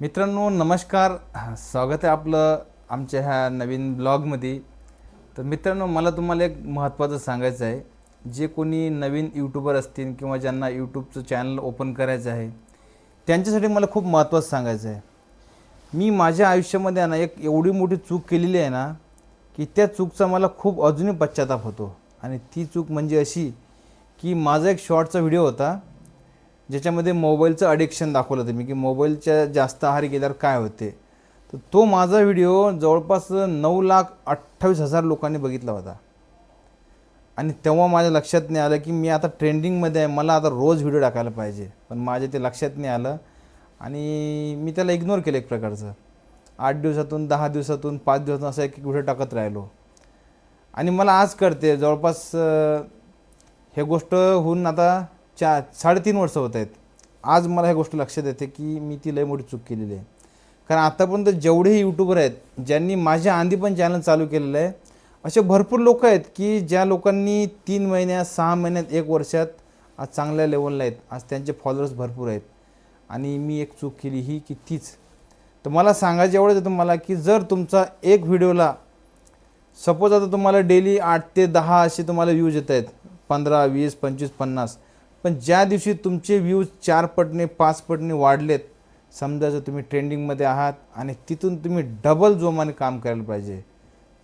मित्रांनो नमस्कार. स्वागत आहे आपलं आमच्या ह्या नवीन ब्लॉगमध्ये. तर मित्रांनो मला तुम्हाला एक महत्त्वाचं सांगायचं आहे. जे कोणी नवीन यूट्यूबर असतील किंवा ज्यांना यूट्यूबचं चॅनल ओपन करायचं आहे त्यांच्यासाठी मला खूप महत्त्वाचं सांगायचं आहे. मी माझ्या आयुष्यामध्ये ना एक एवढी मोठी चूक केलेली आहे ना की त्या चूकचा मला खूप अजूनही पश्चाताप होतो. आणि ती चूक म्हणजे अशी की माझा एक शॉर्टचा व्हिडिओ होता. ज्याच्यामध्ये मोबाईलचं अडिक्शन दाखवलं होतं मी की मोबाईलच्या जास्त आहारी गेल्यावर काय होते? तर तो माझा व्हिडिओ जवळपास नऊ लाख अठ्ठावीस हजार लोकांनी बघितला होता. आणि तेव्हा माझ्या लक्षात नाही आलं की मी आता ट्रेंडिंगमध्ये आहे मला आता रोज व्हिडिओ टाकायला पाहिजे. पण माझ्या ते लक्षात नाही आलं. आणि मी त्याला इग्नोर केलं एक प्रकारचं. आठ दिवसातून दहा दिवसातून पाच दिवसातून असं एक एक व्हिडिओ टाकत राहिलो. आणि मला आज कळते जवळपास हे गोष्ट होऊन आता चार साडेतीन वर्ष होत आहेत. आज मला ह्या गोष्ट लक्षात येते की मी ती लय मोठी चूक केलेली आहे. कारण आतापर्यंत जेवढेही यूट्यूबर आहेत ज्यांनी माझ्या आधी पण चॅनल चालू केलेलं आहे असे भरपूर लोक आहेत की ज्या लोकांनी तीन महिन्यात सहा महिन्यात एक वर्षात आज चांगल्या लेवलला आहेत. आज त्यांचे फॉलोअर्स भरपूर आहेत. आणि मी एक चूक केली ही की तीच. तर मला सांगायचं एवढंच आहे तुम्हाला की जर तुमचा एक व्हिडिओला सपोज आता तुम्हाला डेली आठ ते दहा असे तुम्हाला व्ह्यूज येत आहेत पंधरा वीस पंचवीस पन्नास पण ज्या दिवशी तुमचे व्ह्यूज चार पटने पाच पटने वाढलेत जर तुम्ही ट्रेंडिंगमध्ये आहात आणि तिथून तुम्ही डबल जोमाने काम करायला पाहिजे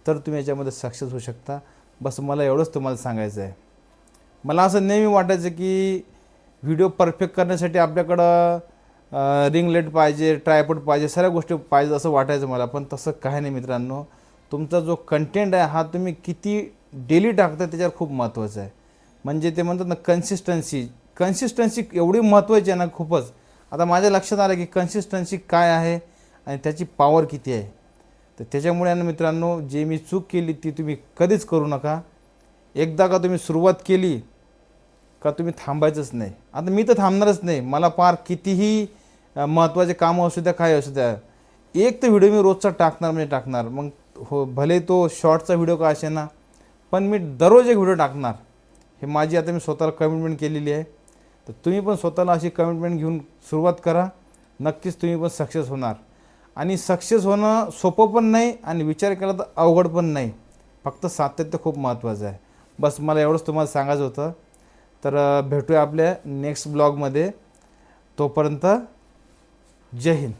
तर तुम्ही याच्यामध्ये सक्सेस होऊ शकता. बस मला एवढंच तुम्हाला सांगायचं आहे. मला असं नेहमी वाटायचं की व्हिडिओ परफेक्ट करण्यासाठी आपल्याकडं रिंग लेट पाहिजे ट्रायपोट पाहिजे सगळ्या गोष्टी पाहिजे असं वाटायचं मला. पण तसं काही नाही मित्रांनो. तुमचा जो कंटेंट आहे हा तुम्ही किती डेली टाकता त्याच्यावर खूप महत्त्वाचं आहे. म्हणजे ते म्हणतात ना कन्सिस्टन्सी कन्सिस्टन्सी एवढी महत्त्वाची आहे ना खूपच. आता माझ्या लक्षात आलं की कन्सिस्टन्सी काय आहे आणि त्याची पॉवर किती आहे. तर त्याच्यामुळे ना मित्रांनो जे मी चूक केली ती तुम्ही कधीच करू नका. एकदा का तुम्ही सुरुवात केली का तुम्ही थांबायचंच नाही. आता मी तर थांबणारच नाही. मला फार कितीही महत्त्वाचे कामं असू द्या काय असू द्या. एक तर व्हिडिओ मी रोजचा टाकणार म्हणजे टाकणार. मग हो भले तो शॉर्टचा व्हिडिओ का असे ना पण मी दररोज एक व्हिडिओ टाकणार. हे माझी आता मी स्वतःला कमिटमेंट केलेली आहे. तर तुम्ही पण स्वतःला अशी कमिटमेंट घेऊन सुरुवात करा. नक्कीच तुम्ही पण सक्सेस होणार. आणि सक्सेस होणं सोपं पण नाही आणि विचार केला तर अवघड पण नाही. फक्त सातत्य खूप महत्त्वाचं आहे. बस मला एवढंच तुम्हाला सांगायचं होतं. तर भेटूया आपल्या नेक्स्ट ब्लॉगमध्ये तोपर्यंत जय हिंद.